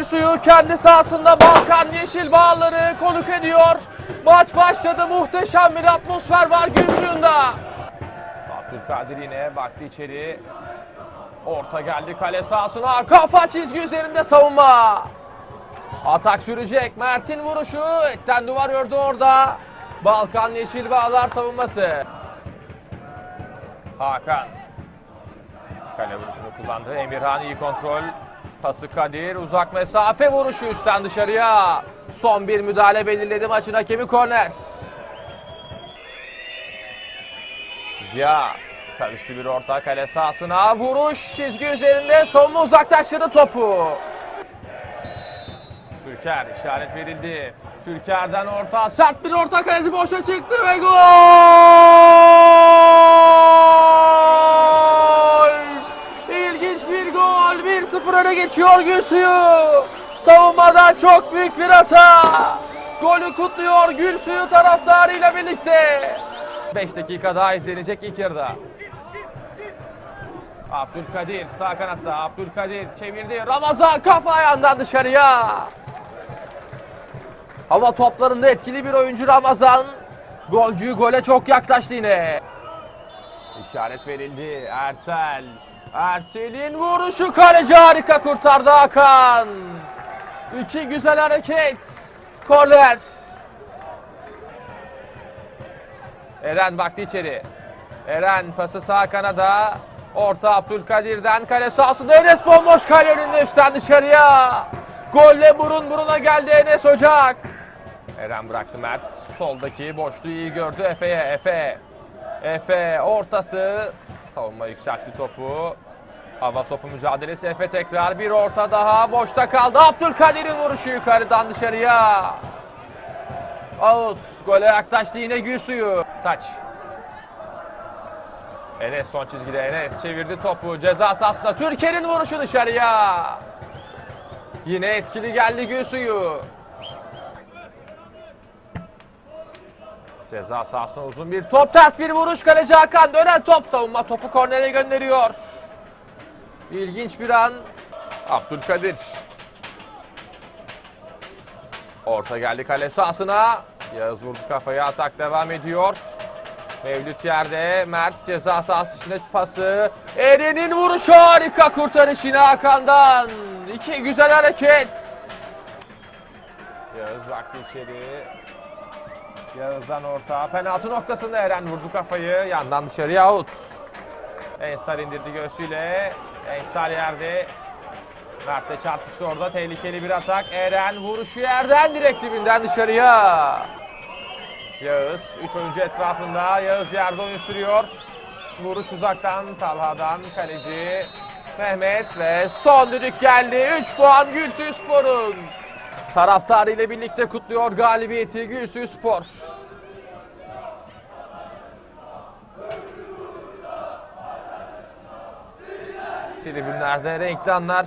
Gürsu'yu kendi sahasında Balkan Yeşil Bağları konuk ediyor. Maç başladı. Muhteşem bir atmosfer var Gürsu'yunda. Abdülkadir yine baktı içeri. Orta geldi kale sahasına. Kafa çizgi üzerinde savunma. Atak sürecek. Mert'in vuruşu. Etten duvar ördü orada. Balkan Yeşil Bağlar savunması. Hakan. Kale vuruşunu kullandı. Emirhan iyi kontrol. Pası Kadir. Uzak mesafe vuruşu üstten dışarıya. Son bir müdahale belirledi maçın hakemi korner. Ziya. Karıştı bir orta kale sahasına. Vuruş çizgi üzerinde. Savunma uzaklaştırdı topu. Türker işaret verildi. Türker'den orta. Sert bir orta kalesi boşa çıktı ve gol! İlginç bir gol. 1-0 öne geçiyor Gülsuyu. Savunmadan çok büyük bir hata. Golü kutluyor Gülsuyu taraftarıyla birlikte. 5 dakika daha izlenecek ilk yarıda. Abdülkadir sağ kanatta. Abdülkadir çevirdi. Ramazan kafa ayağından dışarıya. Hava toplarında etkili bir oyuncu Ramazan. Golcü gole çok yaklaştı yine. İşaret verildi. Ersel. Ersel'in vuruşu kaleci harika kurtardı Hakan. İki güzel hareket. Korner. Eren baktı içeri. Eren pası sağ kanada. Orta Abdülkadir'den kale sahasında Enes bomboş kale önünde üstten dışarıya. Golle burun buruna geldi Enes Ocak. Eren bıraktı Mert. Soldaki boşluğu iyi gördü Efe'ye. Efe. Efe ortası. Savunma yükseltti topu. Hava topu mücadelesi Efe tekrar bir orta daha boşta kaldı. Abdülkadir'in vuruşu yukarıdan dışarıya. Out. Gole yaklaştı yine Gülsuyu. Taç. Enes son çizgide Enes çevirdi topu. Ceza sahasında Türker'in vuruşu dışarıya. Yine etkili geldi Gülsuyu. Ceza sahasına uzun bir top ters bir vuruş kaleci Hakan dönen top savunma topu kornere gönderiyor. İlginç bir an. Abdülkadir. Orta geldi kale sahasına. Yağız vurdu kafaya atak devam ediyor. Mevlüt yerde. Mert ceza sahası içinde pası. Eren'in vuruşu harika kurtarış yine Hakan'dan. İki güzel hareket. Yağız baktı içeri. Yağız'dan orta. Penaltı noktasında Eren vurdu kafayı. Yandan dışarıya out. Ensar indirdi göğsüyle. Ensar yerde. Mert'le çarpıştı orada. Tehlikeli bir atak. Eren vuruşu yerden direkt dibinden dışarıya. Yağız. Üç oyuncu etrafında. Yağız yerde oyun sürüyor. Vuruş uzaktan. Talha'dan kaleci. Mehmet ve son düdük geldi. 3 puan Gülsü Spor'un. Taraftarıyla birlikte kutluyor galibiyeti Gülsü Spor. Tribünlerde renkli anlar